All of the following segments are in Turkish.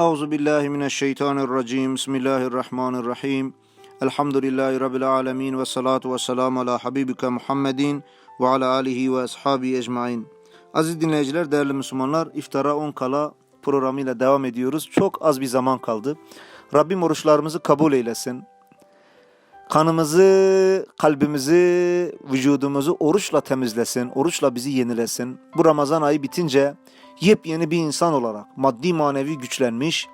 Euzu billahi mineşşeytanirracim. Bismillahirrahmanirrahim. Elhamdülillahi rabbil alamin ve salatu ve selam ala habibike Muhammedin ve ala alihi ve ashabi ecmaîn. Aziz dinleyiciler, değerli Müslümanlar, iftara 10 kala programıyla devam ediyoruz. Çok az bir zaman kaldı. Rabbim oruçlarımızı kabul eylesin. Kanımızı, kalbimizi, vücudumuzu oruçla temizlesin, oruçla bizi yenilesin. Bu Ramazan ayı bitince yepyeni bir insan olarak maddi manevi güçlenmiş,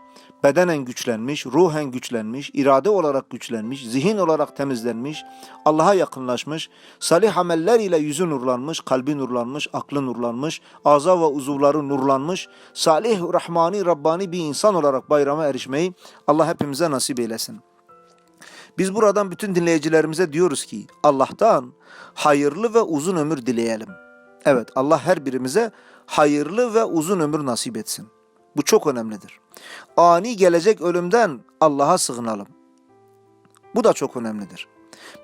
bedenen güçlenmiş, ruhen güçlenmiş, irade olarak güçlenmiş, zihin olarak temizlenmiş, Allah'a yakınlaşmış, salih ameller ile yüzü nurlanmış, kalbi nurlanmış, aklı nurlanmış, ağza ve uzuvları nurlanmış, salih, rahmani, rabbani bir insan olarak bayrama erişmeyi Allah hepimize nasip eylesin. Biz buradan bütün dinleyicilerimize diyoruz ki Allah'tan hayırlı ve uzun ömür dileyelim. Evet Allah her birimize hayırlı ve uzun ömür nasip etsin. Bu çok önemlidir. Ani gelecek ölümden Allah'a sığınalım. Bu da çok önemlidir.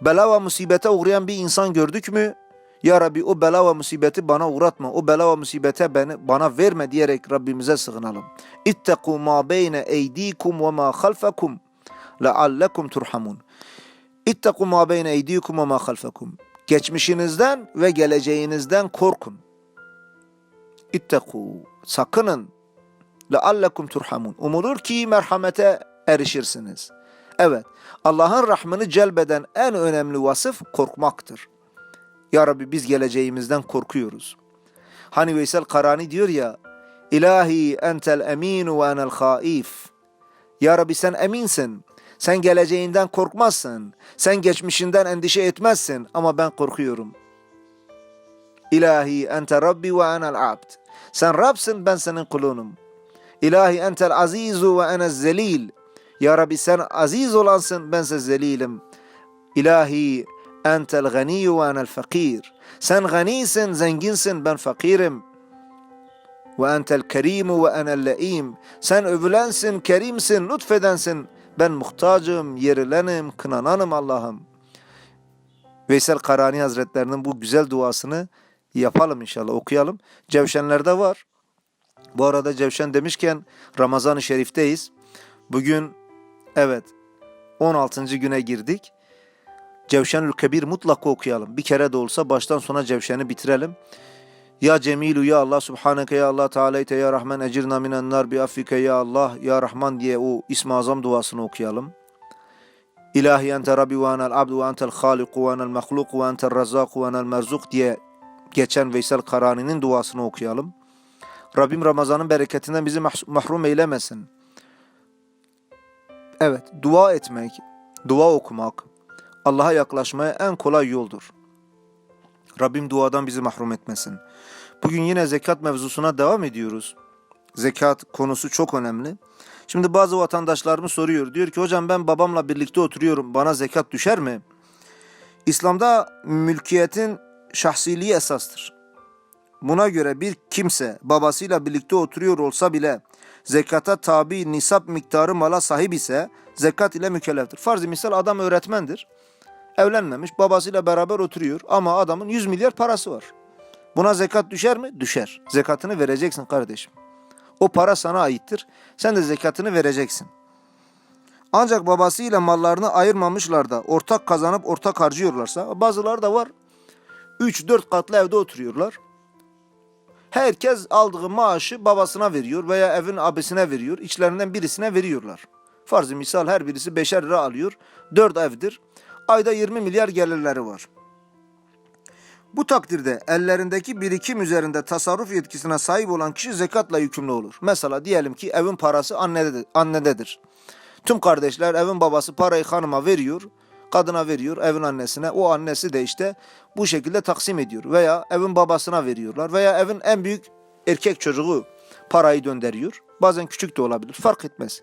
Bela ve musibete uğrayan bir insan gördük mü? Ya Rabbi o bela ve musibeti bana uğratma. O bela ve musibete beni, bana verme diyerek Rabbimize sığınalım. İttekû mâ beyne eydikum ve mâ halfakum turhamun. İttekû mâ beyne eydikum ve mâ halfakum. Geçmişinizden ve geleceğinizden korkun. İttekû. Sakının. Leallekum turhamun. Umulur ki merhamete erişirsiniz. Evet, Allah'ın rahmını celbeden en önemli vasıf korkmaktır. Ya Rabbi biz geleceğimizden korkuyoruz. Hani Veysel Karani diyor ya, İlahi entel eminu ve enel haif. Ya Rabbi sen eminsin. Sen geleceğinden korkmazsın. Sen geçmişinden endişe etmezsin ama ben korkuyorum. İlahi ente Rabbi ve enel abd. Sen Rab'sın ben senin kulunum. İlahi entel azizu ve enel zelil. Ya Rabbi sen aziz olansın bense zelilim. İlahi entel ganiyyu ve enel fakir. Sen ganisin, zenginsin, ben fakirim. Ve entel kerimu ve enel leim. Sen övülensin, kerimsin, lütfedensin. Ben muhtacım, yerilenim, kınananım Allah'ım. Veysel Karani Hazretlerinin bu güzel duasını yapalım inşallah, okuyalım. Cevşenlerde var. Bu arada Cevşen demişken Ramazan-ı Şerif'teyiz. Bugün evet 16. güne girdik. Cevşenül Kebir mutlaka okuyalım. Bir kere de olsa baştan sona Cevşen'i bitirelim. Ya Cemilu ya Allah Subhaneke ya Allah Teala'yte ya Rahman ecirna minen nar bi affike ya Allah ya Rahman diye o İsmi Azam duasını okuyalım. İlahi ente Rabbi ve enel abdu ve entel haliku ve enel mehluk ve entel razzaku ve enel merzuk diye geçen Veysel Karani'nin duasını okuyalım. Rabbim Ramazan'ın bereketinden bizi mahrum eylemesin. Evet, dua etmek, dua okumak Allah'a yaklaşmaya en kolay yoldur. Rabbim duadan bizi mahrum etmesin. Bugün yine zekat mevzusuna devam ediyoruz. Zekat konusu çok önemli. Şimdi bazı vatandaşlarımız soruyor. Diyor ki hocam ben babamla birlikte oturuyorum. Bana zekat düşer mi? İslam'da mülkiyetin şahsiliği esastır. Buna göre bir kimse babasıyla birlikte oturuyor olsa bile zekata tabi nisap miktarı mala sahip ise zekat ile mükelleftir. Farz-ı misal adam öğretmendir. Evlenmemiş babasıyla beraber oturuyor ama adamın 100 milyar parası var. Buna zekat düşer mi? Düşer. Zekatını vereceksin kardeşim. O para sana aittir. Sen de zekatını vereceksin. Ancak babasıyla mallarını ayırmamışlar da ortak kazanıp ortak harcıyorlarsa bazıları da var. 3-4 katlı evde oturuyorlar. Herkes aldığı maaşı babasına veriyor veya evin abisine veriyor. İçlerinden birisine veriyorlar. Farz-ı misal her birisi 5'er lira alıyor. 4 evdir. Ayda 20 milyar gelirleri var. Bu takdirde ellerindeki birikim üzerinde tasarruf yetkisine sahip olan kişi zekatla yükümlü olur. Mesela diyelim ki evin parası annededir. annededir. Tüm kardeşler evin babası parayı hanıma veriyor, kadına veriyor, evin annesine. O annesi de işte bu şekilde taksim ediyor. Veya evin babasına veriyorlar. Veya evin en büyük erkek çocuğu parayı gönderiyor. Bazen küçük de olabilir, fark etmez.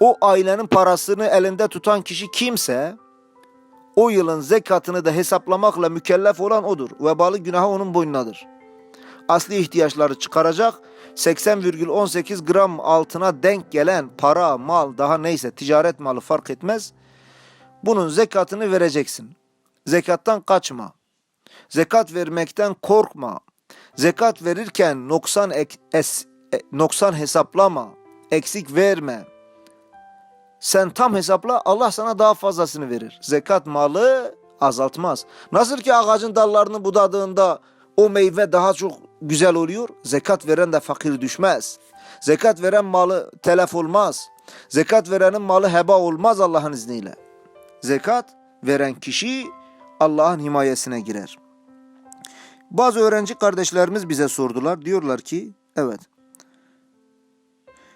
O ailenin parasını elinde tutan kişi kimse o yılın zekatını da hesaplamakla mükellef olan odur. Vebalı günahı onun boynunadır. Asli ihtiyaçları çıkaracak 80,18 gram altına denk gelen para, mal daha neyse ticaret malı fark etmez. Bunun zekatını vereceksin. Zekattan kaçma. Zekat vermekten korkma. Zekat verirken noksan es, e, noksan hesaplama. eksik verme. Sen tam hesapla Allah sana daha fazlasını verir. Zekat malı azaltmaz. Nasıl ki ağacın dallarını budadığında o meyve daha çok güzel oluyor. Zekat veren de fakir düşmez. Zekat veren malı telef olmaz. Zekat verenin malı heba olmaz Allah'ın izniyle. Zekat veren kişi Allah'ın himayesine girer. Bazı öğrenci kardeşlerimiz bize sordular. Diyorlar ki evet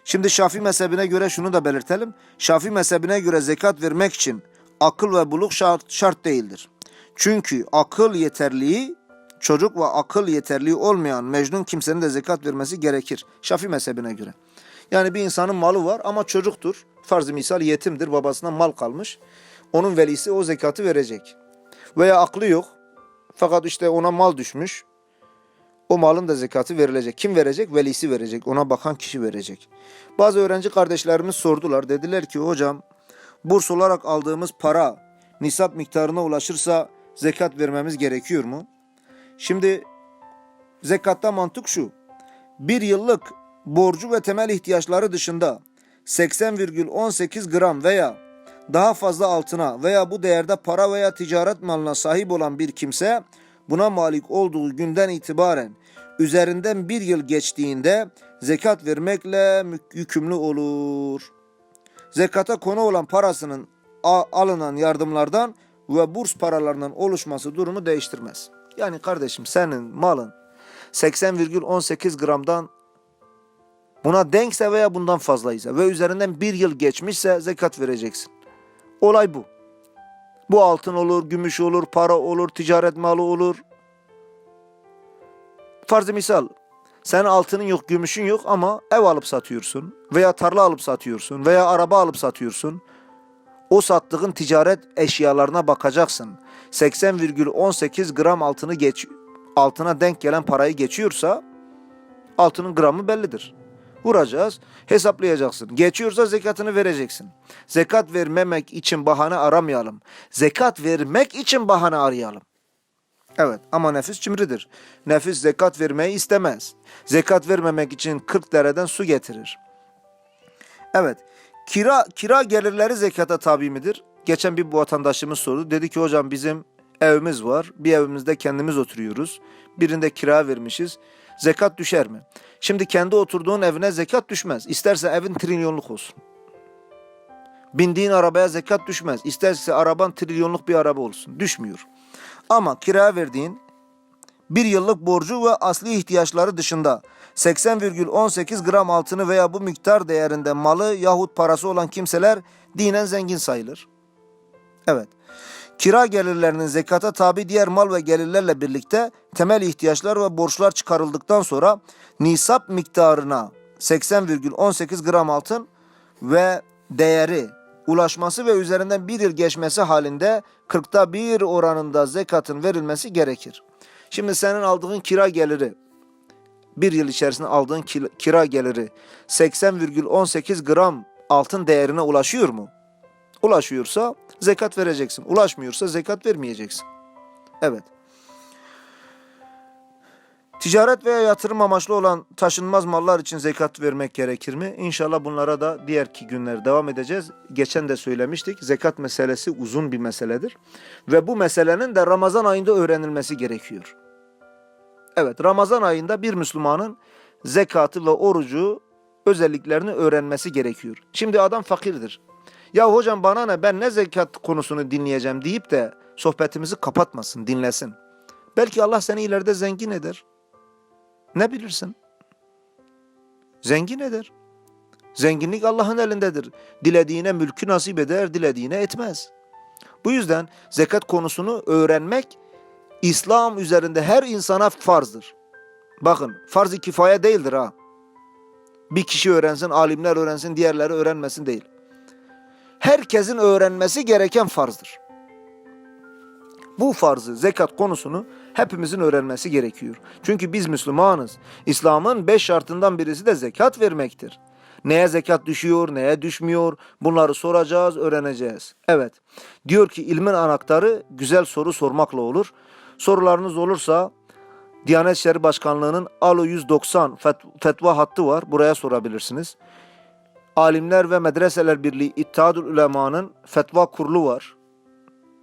Şimdi Şafii mezhebine göre şunu da belirtelim. Şafii mezhebine göre zekat vermek için akıl ve buluk şart, şart değildir. Çünkü akıl yeterliği çocuk ve akıl yeterliği olmayan mecnun kimsenin de zekat vermesi gerekir. Şafii mezhebine göre. Yani bir insanın malı var ama çocuktur. Farz-ı misal yetimdir babasından mal kalmış. Onun velisi o zekatı verecek. Veya aklı yok. Fakat işte ona mal düşmüş. O malın da zekatı verilecek. Kim verecek? Velisi verecek. Ona bakan kişi verecek. Bazı öğrenci kardeşlerimiz sordular. Dediler ki hocam burs olarak aldığımız para nisap miktarına ulaşırsa zekat vermemiz gerekiyor mu? Şimdi zekatta mantık şu. Bir yıllık borcu ve temel ihtiyaçları dışında 80,18 gram veya daha fazla altına veya bu değerde para veya ticaret malına sahip olan bir kimse buna malik olduğu günden itibaren üzerinden bir yıl geçtiğinde zekat vermekle yükümlü olur. Zekata konu olan parasının alınan yardımlardan ve burs paralarından oluşması durumu değiştirmez. Yani kardeşim senin malın 80,18 gramdan buna denkse veya bundan fazlaysa ve üzerinden bir yıl geçmişse zekat vereceksin. Olay bu. Bu altın olur, gümüş olur, para olur, ticaret malı olur. Farz misal senin altının yok, gümüşün yok ama ev alıp satıyorsun veya tarla alıp satıyorsun veya araba alıp satıyorsun. O sattığın ticaret eşyalarına bakacaksın. 80,18 gram altını geç altına denk gelen parayı geçiyorsa altının gramı bellidir. Vuracağız, hesaplayacaksın. Geçiyorsa zekatını vereceksin. Zekat vermemek için bahane aramayalım. Zekat vermek için bahane arayalım. Evet ama nefis cimridir. Nefis zekat vermeyi istemez. Zekat vermemek için 40 dereden su getirir. Evet. Kira kira gelirleri zekata tabi midir? Geçen bir vatandaşımız sordu. Dedi ki hocam bizim evimiz var. Bir evimizde kendimiz oturuyoruz. Birinde kira vermişiz. Zekat düşer mi? Şimdi kendi oturduğun evine zekat düşmez. İsterse evin trilyonluk olsun. Bindiğin arabaya zekat düşmez. İsterse araban trilyonluk bir araba olsun. Düşmüyor. Ama kira verdiğin bir yıllık borcu ve asli ihtiyaçları dışında 80,18 gram altını veya bu miktar değerinde malı yahut parası olan kimseler dinen zengin sayılır. Evet. Kira gelirlerinin zekata tabi diğer mal ve gelirlerle birlikte temel ihtiyaçlar ve borçlar çıkarıldıktan sonra nisap miktarına 80,18 gram altın ve değeri ulaşması ve üzerinden bir yıl geçmesi halinde 40'ta bir oranında zekatın verilmesi gerekir. Şimdi senin aldığın kira geliri bir yıl içerisinde aldığın ki- kira geliri 80,18 gram altın değerine ulaşıyor mu? Ulaşıyorsa zekat vereceksin. Ulaşmıyorsa zekat vermeyeceksin. Evet. Ticaret veya yatırım amaçlı olan taşınmaz mallar için zekat vermek gerekir mi? İnşallah bunlara da diğerki günler devam edeceğiz. Geçen de söylemiştik. Zekat meselesi uzun bir meseledir. Ve bu meselenin de Ramazan ayında öğrenilmesi gerekiyor. Evet Ramazan ayında bir Müslümanın zekatı ve orucu özelliklerini öğrenmesi gerekiyor. Şimdi adam fakirdir. Ya hocam bana ne ben ne zekat konusunu dinleyeceğim deyip de sohbetimizi kapatmasın, dinlesin. Belki Allah seni ileride zengin eder. Ne bilirsin? Zengin eder. Zenginlik Allah'ın elindedir. Dilediğine mülkü nasip eder, dilediğine etmez. Bu yüzden zekat konusunu öğrenmek İslam üzerinde her insana farzdır. Bakın farz-ı kifaya değildir ha. Bir kişi öğrensin, alimler öğrensin, diğerleri öğrenmesin değil. Herkesin öğrenmesi gereken farzdır. Bu farzı, zekat konusunu hepimizin öğrenmesi gerekiyor. Çünkü biz Müslümanız. İslam'ın beş şartından birisi de zekat vermektir. Neye zekat düşüyor, neye düşmüyor bunları soracağız, öğreneceğiz. Evet, diyor ki ilmin anahtarı güzel soru sormakla olur. Sorularınız olursa Diyanet İşleri Başkanlığı'nın ALO 190 fet- fetva hattı var. Buraya sorabilirsiniz. Alimler ve Medreseler Birliği İttihadül Ulema'nın fetva kurulu var.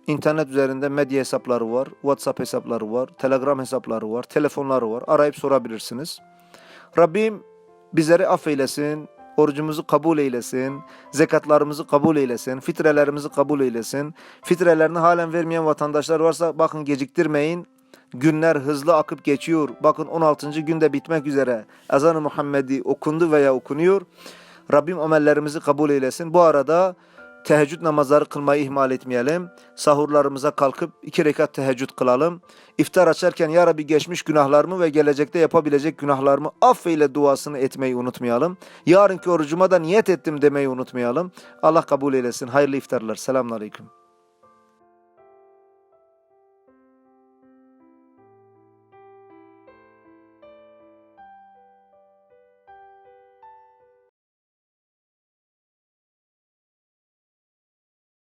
İnternet üzerinde medya hesapları var, WhatsApp hesapları var, Telegram hesapları var, telefonları var. Arayıp sorabilirsiniz. Rabbim bizleri affeylesin, orucumuzu kabul eylesin, zekatlarımızı kabul eylesin, fitrelerimizi kabul eylesin. Fitrelerini halen vermeyen vatandaşlar varsa bakın geciktirmeyin. Günler hızlı akıp geçiyor. Bakın 16. günde bitmek üzere. Ezan-ı Muhammedi okundu veya okunuyor. Rabbim amellerimizi kabul eylesin. Bu arada teheccüd namazları kılmayı ihmal etmeyelim. Sahurlarımıza kalkıp iki rekat teheccüd kılalım. İftar açarken ya Rabbi geçmiş günahlarımı ve gelecekte yapabilecek günahlarımı affeyle duasını etmeyi unutmayalım. Yarınki orucuma da niyet ettim demeyi unutmayalım. Allah kabul eylesin. Hayırlı iftarlar. Selamun Aleyküm.